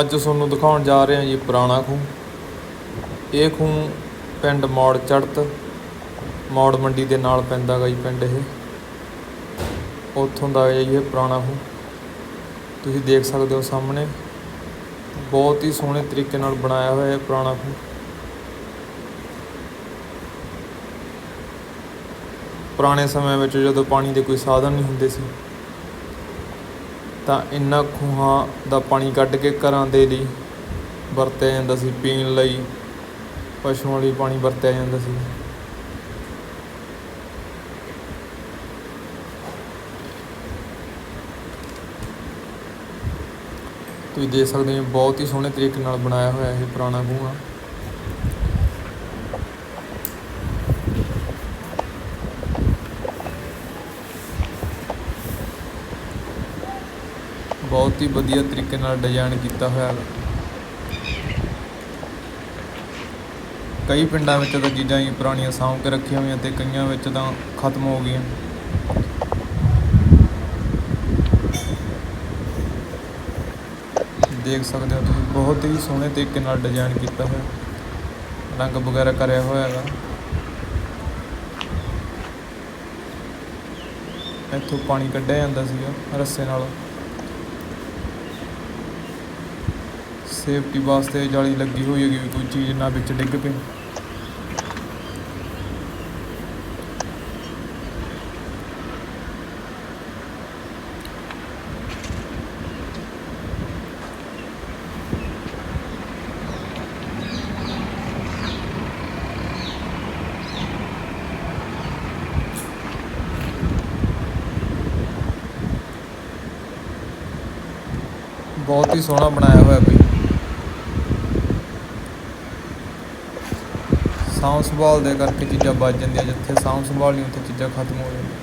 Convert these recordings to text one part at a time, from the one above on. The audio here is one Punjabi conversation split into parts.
ਅੱਜ ਤੁਹਾਨੂੰ ਦਿਖਾਉਣ ਜਾ ਰਹੇ ਹਾਂ ਜੀ ਪੁਰਾਣਾ ਖੂਹ। ਇਹ ਖੂਹ ਪਿੰਡ ਮੌੜ ਚੜਤ ਮੌੜ ਮੰਡੀ ਦੇ ਨਾਲ ਪੈਂਦਾ ਗਾ ਜੀ ਪਿੰਡ ਇਹ। ਉੱਥੋਂ ਦਾ ਜੀ ਇਹ ਪੁਰਾਣਾ ਖੂਹ। ਤੁਸੀਂ ਦੇਖ ਸਕਦੇ ਹੋ ਸਾਹਮਣੇ, ਬਹੁਤ ਹੀ ਸੋਹਣੇ ਤਰੀਕੇ ਨਾਲ ਬਣਾਇਆ ਹੋਇਆ ਹੈ ਪੁਰਾਣਾ ਖੂਹ। ਪੁਰਾਣੇ ਸਮੇਂ ਵਿੱਚ ਜਦੋਂ ਪਾਣੀ ਦੇ ਕੋਈ ਸਾਧਨ ਨਹੀਂ ਹੁੰਦੇ ਸੀ ਤਾਂ ਇਹਨਾਂ ਖੂਹਾਂ ਦਾ ਪਾਣੀ ਕੱਢ ਕੇ ਘਰਾਂ ਦੇ ਲਈ ਵਰਤਿਆ ਜਾਂਦਾ ਸੀ, ਪੀਣ ਲਈ ਪਸ਼ੂਆਂ ਲਈ ਪਾਣੀ ਵਰਤਿਆ ਜਾਂਦਾ ਸੀ। ਤੁਸੀਂ ਦੇਖ ਸਕਦੇ ਹੋ, ਬਹੁਤ ਹੀ ਸੋਹਣੇ ਤਰੀਕੇ ਨਾਲ ਬਣਾਇਆ ਹੋਇਆ ਇਹ ਪੁਰਾਣਾ ਖੂਹ ਆ। ਬਹੁਤ ਹੀ ਵਧੀਆ ਤਰੀਕੇ ਨਾਲ ਡਿਜ਼ਾਈਨ ਕੀਤਾ ਹੋਇਆ ਹੈ। ਕਈ ਪਿੰਡਾਂ ਵਿੱਚ ਤਾਂ ਚੀਜ਼ਾਂ ਹੀ ਪੁਰਾਣੀਆਂ ਸਾਂਭ ਕੇ ਰੱਖੀਆਂ ਹੋਈਆਂ ਤੇ ਕਈਆਂ ਵਿੱਚ ਤਾਂ ਖਤਮ ਹੋ ਗਈਆਂ। ਦੇਖ ਸਕਦੇ ਹੋ ਤੁਸੀਂ, ਬਹੁਤ ਹੀ ਸੋਹਣੇ ਤਰੀਕੇ ਨਾਲ ਡਿਜ਼ਾਈਨ ਕੀਤਾ ਹੋਇਆ ਰੰਗ ਵਗੈਰਾ ਕਰਿਆ ਹੋਇਆ ਹੈਗਾ। ਇੱਥੋਂ ਪਾਣੀ ਕੱਢਿਆ ਜਾਂਦਾ ਸੀਗਾ ਰੱਸੇ ਨਾਲ। ਸੇਫਟੀ ਵਾਸਤੇ ਜਾਲੀ ਲੱਗੀ ਹੋਈ ਹੈਗੀ ਕੋਈ ਚੀਜ਼ ਨਾ ਵਿੱਚ ਡਿੱਗ ਪਏ। ਬਹੁਤ ਹੀ ਸੋਹਣਾ ਬਣਾਇਆ ਹੋਇਆ ਬਈ। ਸਾਂਭ ਸੰਭਾਲ ਦੇ ਕਰਕੇ ਚੀਜ਼ਾਂ ਬਚ ਜਾਂਦੀਆਂ, ਜਿੱਥੇ ਸਾਂਭ ਸੰਭਾਲ ਨਹੀਂ, ਉੱਥੇ ਚੀਜ਼ਾਂ ਖਤਮ ਹੋ ਜਾਂਦੀਆਂ।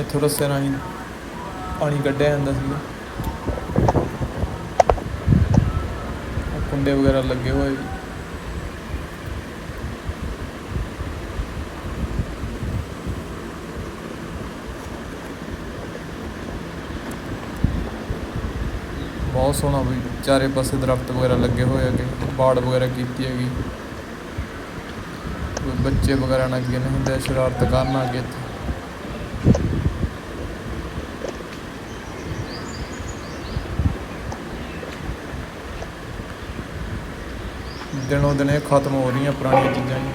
ਇੱਥੋਂ ਰੱਸੇ ਰਾਹੀਂ ਪਾਣੀ ਕੱਢਿਆ ਜਾਂਦਾ ਸੀਗਾ। ਕੁੰਡੇ ਵਗੈਰਾ ਲੱਗੇ ਹੋਏ ਵੀ ਬਹੁਤ ਸੋਹਣਾ ਵੀ ਚਾਰੇ ਪਾਸੇ ਦਰਖਤ ਵਗੈਰਾ ਲੱਗੇ ਹੋਏ ਹੈਗੇ, ਬਾੜ ਵਗੈਰਾ ਕੀਤੀ ਹੈਗੀ। ਕੋਈ ਬੱਚੇ ਵਗੈਰਾ ਨਾ ਅੱਗੇ ਨਹੀਂ ਹੁੰਦੇ, ਸ਼ਰਾਰਤ ਕਰਨ ਅੱਗੇ ਇੱਥੇ ਦਿਨੋਂ ਦਿਨ ਇਹ ਖਤਮ ਹੋ ਰਹੀਆਂ ਪੁਰਾਣੀਆਂ ਚੀਜ਼ਾਂ ਜੀ।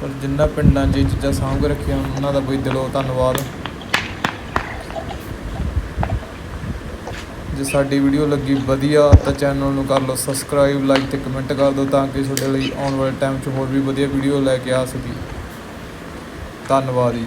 ਪਰ ਜਿੰਨਾ ਪਿੰਡਾਂ 'ਚ ਇਹ ਚੀਜ਼ਾਂ ਸਾਂਭ ਕੇ ਰੱਖੀਆਂ, ਉਹਨਾਂ ਦਾ ਬਈ ਦਿਲੋਂ ਧੰਨਵਾਦ। ਜੇ ਸਾਡੀ ਵੀਡੀਓ ਲੱਗੀ ਵਧੀਆ, ਤਾਂ ਚੈਨਲ ਨੂੰ ਕਰ ਲਓ ਸਬਸਕ੍ਰਾਈਬ, ਲਾਈਕ ਤੇ ਕਮੈਂਟ ਕਰ ਦਿਓ ਤਾਂ ਕਿ ਤੁਹਾਡੇ ਲਈ ਆਉਣ ਵਾਲੇ ਟਾਈਮ 'ਚ ਹੋਰ ਵੀ ਵਧੀਆ ਵੀਡੀਓ ਲੈ ਕੇ ਆ ਸਕੀਏ ਧੰਨਵਾਦ ਜੀ।